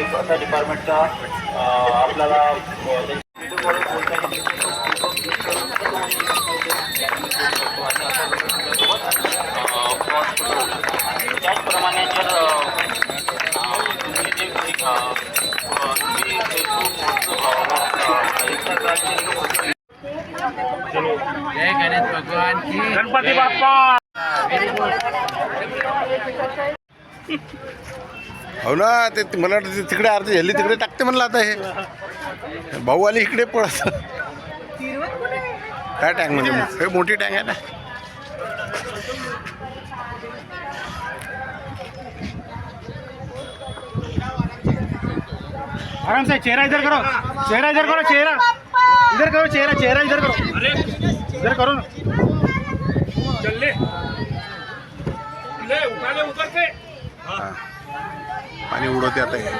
Department डिपार्टमेंटचा आपल्याला त्याचप्रमाणे जय गणेश भगवान की। गणपति बापा हो ना ते मला वाटतं तिकडे अर्धी हेल्ली तिकडे टाकते म्हणलं आता हे. भाऊ आली इकडे पळत काय टँक म्हणजे? हे मोठी टँक आहे ना. आराम से चेहरा इधर करो चेहरा इधर करो चेहरा। इधर करो चेहरा चेहरा इधर करो। इधर करो ना। हा. पाणी उडवते आता हे.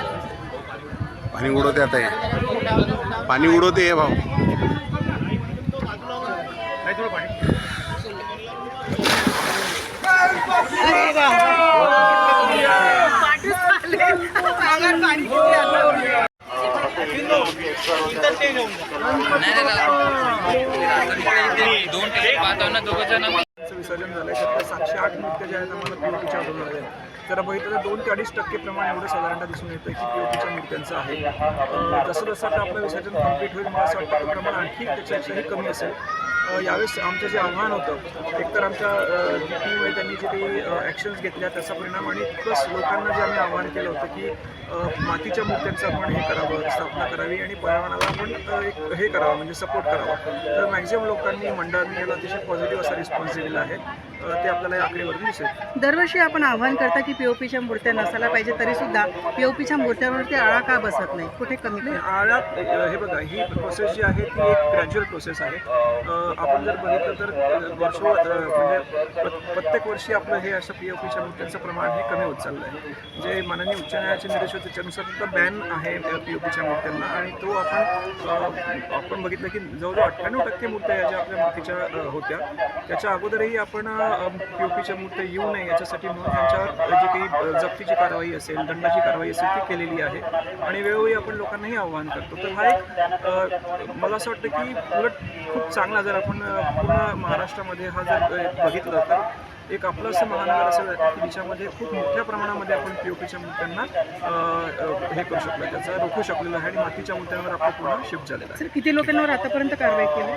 पाणी उडवते आता हे. पाणी उडवते हे भाऊ. दोन टिकीट पाहतो ना दोघं जण. विसर्जन झालं आहे त्यातल्या सातशे आठ मूर्त्या ज्या आहेत आम्हाला पी ओ पीच्या आढळून आल्या. जर बघितलं तर दोन ते अडीच टक्के प्रमाण एवढं साधारणतः दिसून येतं की पी ओ पीच्या मूर्त्यांचं आहे जसं जसं आता आपलं विसर्जन कंप्लीट होईल मला असं वाटतं प्रमाण आणखी त्याच्यापेक्षाही कमी असेल. यावेळेस आमचं जे आव्हान होतं एकतर आमच्या जी टीम आहे त्यांनी जे काही ॲक्शन्स घेतल्या त्याचा परिणाम आणि प्लस लोकांना जे आम्ही आव्हान केलं होतं की मातीच्या मूर्त्यांचं आपण हे करावं स्थापना करावी आणि पर्यावरणाला आपण एक हे करावं म्हणजे सपोर्ट करावा. तर मॅक्झिमम लोकांनी मंडळांनी याला अतिशय पॉझिटिव्ह असा रिस्पॉन्स दिलेला आहे. ते आपल्याला या आकडेवरून दिसेल. दरवर्षी आपण आव्हान करता की पीओपीच्या मूर्त्या नसायला पाहिजे तरी सुद्धा पीओपीच्या मूर्त्यावरती आळा का बसत नाही? कुठे कमी नाही अ, हे बघा ही प्रोसेस जी आहे ती एक ग्रॅज्युअल प्रोसेस आहे. आपण जर बघितलं तर वर्ष म्हणजे प्र- प्रत्येक वर्षी आपलं हे असं पी ओ पीच्या मृत्यूचं प्रमाण हे कमी होत चाललं आहे. जे माननीय उच्च न्यायालयाचे निर्देश होते त्यानुसार फक्त बॅन आहे पी ओ पीच्या मूर्त्यांना आणि तो आपण आपण बघितलं की जवळजवळ अठ्ठ्याण्णव टक्के मूर्त्या या ज्या आपल्या मातीच्या होत्या त्याच्या अगोदरही आपण पी ओ पीच्या मूर्त्या येऊ नये याच्यासाठी म्हणून त्यांच्यावर जे काही जप्तीची कारवाई असेल दंडाची कारवाई असेल ती केलेली आहे. आणि वेळोवेळी आपण लोकांनाही आव्हान करतो. तर हा एक मला असं वाटतं की उलट खूप चांगला जर आपण आपण पूर्ण महाराष्ट्रामध्ये हा जर बघितलं तर एक आपलं असं महानगर असेल तिच्यामध्ये खूप मोठ्या प्रमाणामध्ये आपण पी ओ पीच्या मूर्त्यांना हे करू शकलो त्याचा रोखू शकलेलो आहे आणि मातीच्या मूर्त्यांवर आपलं पूर्ण शिफ्ट झालेलं आहे. किती लोकांवर आतापर्यंत कारवाई केली?